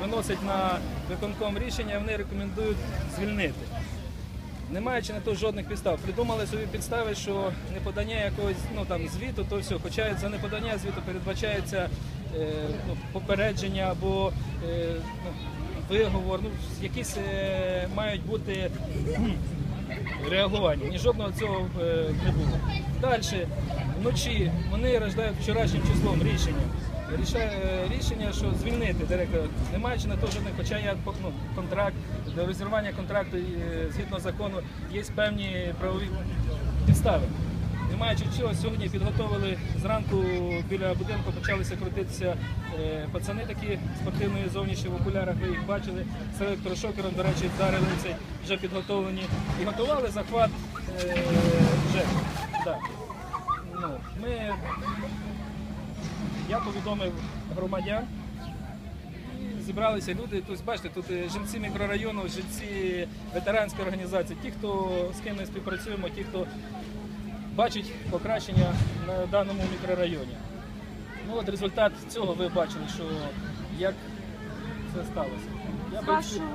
Виносять на виконком рішення, вони рекомендують звільнити. Не маючи на то жодних підстав. Придумали собі підстави, що неподання якогось ну, там, звіту, то все. Хоча за неподання звіту передбачається е, ну, попередження або е, ну, виговор, ну, якісь е, мають бути реагування. Ні жодного цього е, не було. Далі, вночі вони рождають вчорашнім числом рішення. Е, Рішення, що звільнити директора, не маючи на то жодних, хоча я ну, контракт, розірвання контракту е, згідно закону є певні правові підстави. Не маючи чого, сьогодні підготовили зранку біля будинку, почалися крутитися е, пацани такі спортивної зовнішні в окулярах, ви їх бачили, з електрошокером, до речі, вдарили цей, вже підготовлені. І готували захват е, вже. Ну, я повідомив громадян, зібралися люди. Бачите, тут е, жінці мікрорайону, жінці ветеранської організації, ті, хто з ким ми співпрацюємо, ті, хто бачить покращення на даному мікрорайоні. Ну от результат цього ви бачили, що як це сталося. Я З би- вашого